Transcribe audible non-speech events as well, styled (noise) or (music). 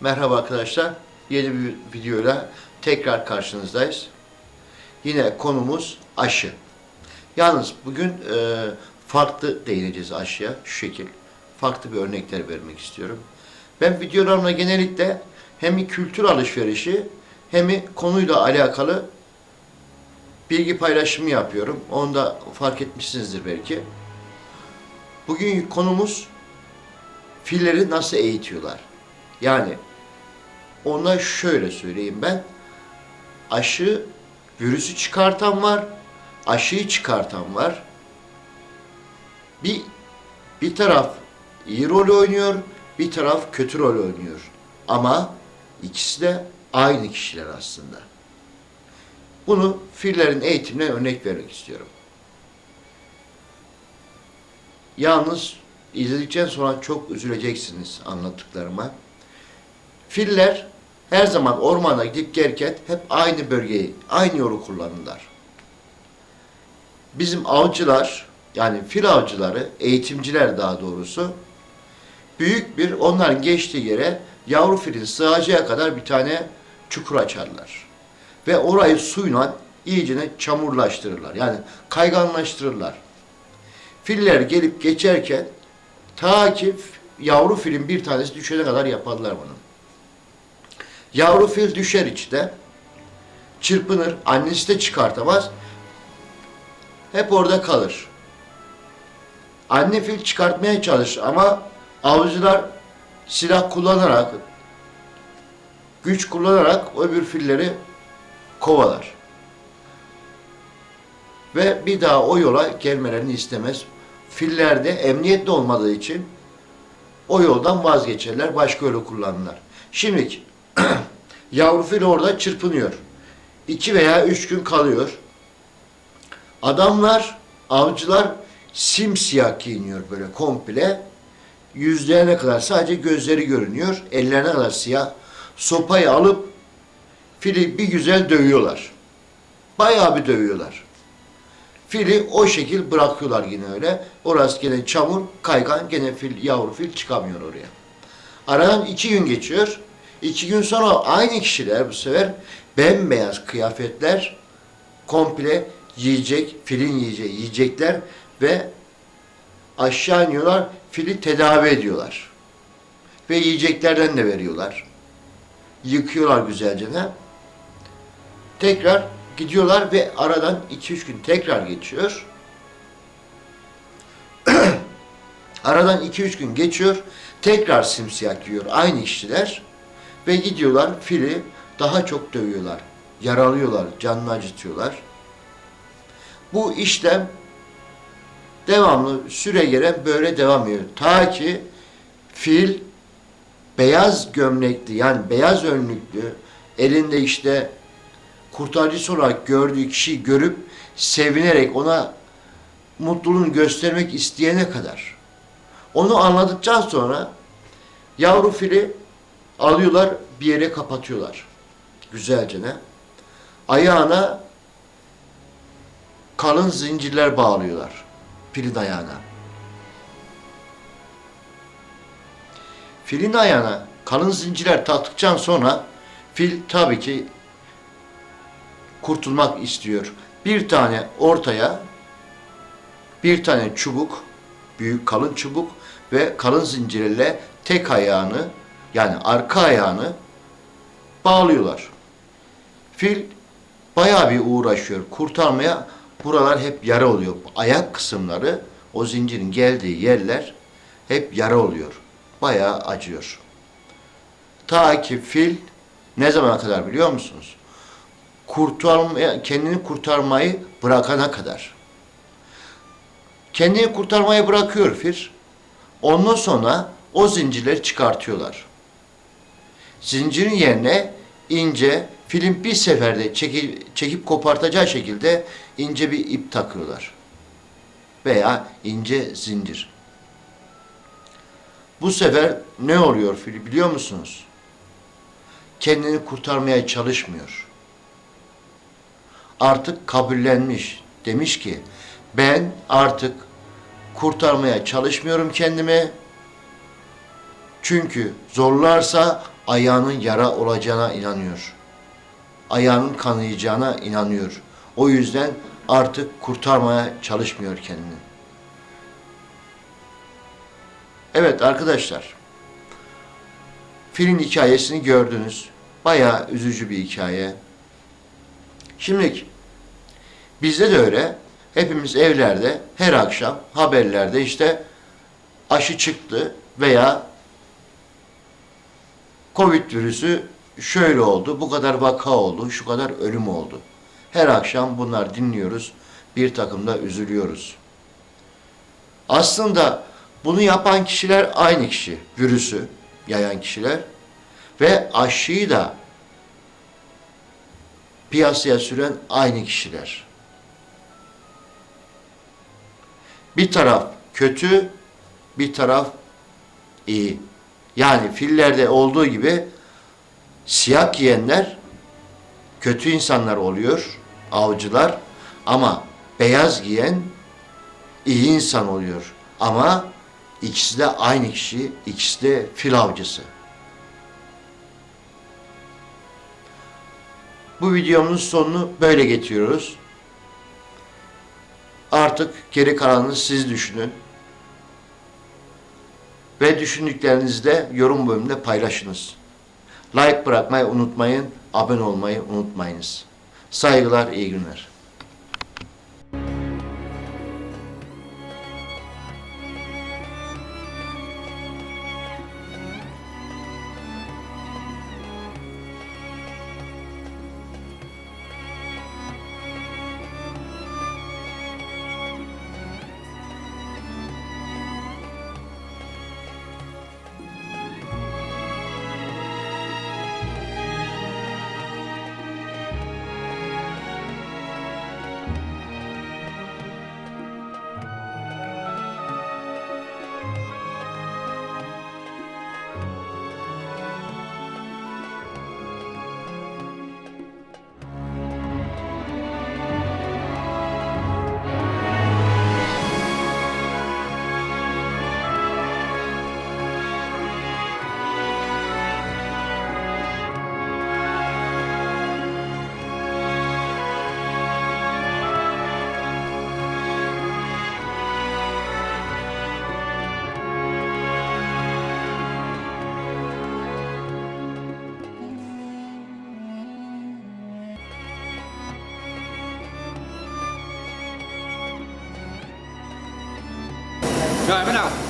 Merhaba arkadaşlar. Yeni bir videoyla tekrar karşınızdayız. Yine konumuz aşı. Yalnız bugün e, farklı değineceğiz aşıya. Şu şekil. Farklı bir örnekler vermek istiyorum. Ben videolarımda genellikle hem kültür alışverişi hem konuyla alakalı bilgi paylaşımı yapıyorum. Onu da fark etmişsinizdir belki. Bugün konumuz filleri nasıl eğitiyorlar? Yani ona şöyle söyleyeyim ben. Aşı virüsü çıkartan var, aşıyı çıkartan var. Bir bir taraf iyi rol oynuyor, bir taraf kötü rol oynuyor. Ama ikisi de aynı kişiler aslında. Bunu fillerin eğitimine örnek vermek istiyorum. Yalnız izledikten sonra çok üzüleceksiniz anlattıklarıma. Filler her zaman ormana gidip gelirken hep aynı bölgeyi, aynı yolu kullanırlar. Bizim avcılar, yani fil avcıları, eğitimciler daha doğrusu, büyük bir onların geçtiği yere yavru filin sığacağı kadar bir tane çukur açarlar. Ve orayı suyla iyicene çamurlaştırırlar. Yani kayganlaştırırlar. Filler gelip geçerken ta ki yavru filin bir tanesi düşene kadar yaparlar bunu. Yavru fil düşer içte. Çırpınır. Annesi de çıkartamaz. Hep orada kalır. Anne fil çıkartmaya çalışır ama avcılar silah kullanarak güç kullanarak öbür filleri kovalar. Ve bir daha o yola gelmelerini istemez. Filler de emniyetli olmadığı için o yoldan vazgeçerler, başka yolu kullanırlar. Şimdi (clears throat) yavru fil orada çırpınıyor. İki veya üç gün kalıyor. Adamlar, avcılar simsiyah giyiniyor böyle komple. Yüzlerine kadar sadece gözleri görünüyor. Ellerine kadar siyah. Sopayı alıp fili bir güzel dövüyorlar. Bayağı bir dövüyorlar. Fili o şekil bırakıyorlar yine öyle. Orası gene çamur, kaygan, gene fil, yavru fil çıkamıyor oraya. Aradan iki gün geçiyor. İki gün sonra aynı kişiler bu sefer bembeyaz kıyafetler komple yiyecek, filin yiyeceği yiyecekler ve aşağı iniyorlar, fili tedavi ediyorlar. Ve yiyeceklerden de veriyorlar. Yıkıyorlar güzelce. ne? Tekrar gidiyorlar ve aradan 2-3 gün tekrar geçiyor. (clears throat) aradan 2-3 gün geçiyor. Tekrar simsiyah giyiyor aynı kişiler. Ve gidiyorlar fili daha çok dövüyorlar. Yaralıyorlar, canını acıtıyorlar. Bu işlem devamlı süre gelen böyle devam ediyor. Ta ki fil beyaz gömlekli yani beyaz önlüklü elinde işte kurtarıcısı olarak gördüğü kişiyi görüp sevinerek ona mutluluğunu göstermek isteyene kadar. Onu anladıktan sonra yavru fili alıyorlar bir yere kapatıyorlar. Güzelce ne? Ayağına kalın zincirler bağlıyorlar. Filin ayağına. Filin ayağına kalın zincirler taktıktan sonra fil tabii ki kurtulmak istiyor. Bir tane ortaya bir tane çubuk, büyük kalın çubuk ve kalın zincirle tek ayağını yani arka ayağını bağlıyorlar. Fil bayağı bir uğraşıyor kurtarmaya. Buralar hep yara oluyor. Ayak kısımları o zincirin geldiği yerler hep yara oluyor. Bayağı acıyor. Ta ki fil ne zamana kadar biliyor musunuz? Kurtarmaya, kendini kurtarmayı bırakana kadar. Kendini kurtarmayı bırakıyor fil. Ondan sonra o zincirleri çıkartıyorlar. Zincirin yerine ince, film bir seferde çekip, çekip kopartacağı şekilde ince bir ip takıyorlar. Veya ince zincir. Bu sefer ne oluyor fil biliyor musunuz? Kendini kurtarmaya çalışmıyor. Artık kabullenmiş. Demiş ki ben artık kurtarmaya çalışmıyorum kendimi. Çünkü zorlarsa ayağının yara olacağına inanıyor. Ayağının kanayacağına inanıyor. O yüzden artık kurtarmaya çalışmıyor kendini. Evet arkadaşlar. Filin hikayesini gördünüz. Bayağı üzücü bir hikaye. Şimdi bizde de öyle. Hepimiz evlerde her akşam haberlerde işte aşı çıktı veya Covid virüsü şöyle oldu, bu kadar vaka oldu, şu kadar ölüm oldu. Her akşam bunlar dinliyoruz, bir takım da üzülüyoruz. Aslında bunu yapan kişiler aynı kişi, virüsü yayan kişiler ve aşıyı da piyasaya süren aynı kişiler. Bir taraf kötü, bir taraf iyi. Yani fillerde olduğu gibi siyah giyenler kötü insanlar oluyor, avcılar. Ama beyaz giyen iyi insan oluyor. Ama ikisi de aynı kişi, ikisi de fil avcısı. Bu videomuzun sonunu böyle getiriyoruz. Artık geri kalanını siz düşünün. Ve düşündüklerinizi de yorum bölümünde paylaşınız. Like bırakmayı unutmayın, abone olmayı unutmayınız. Saygılar, iyi günler. ย่อยไหมล่ะ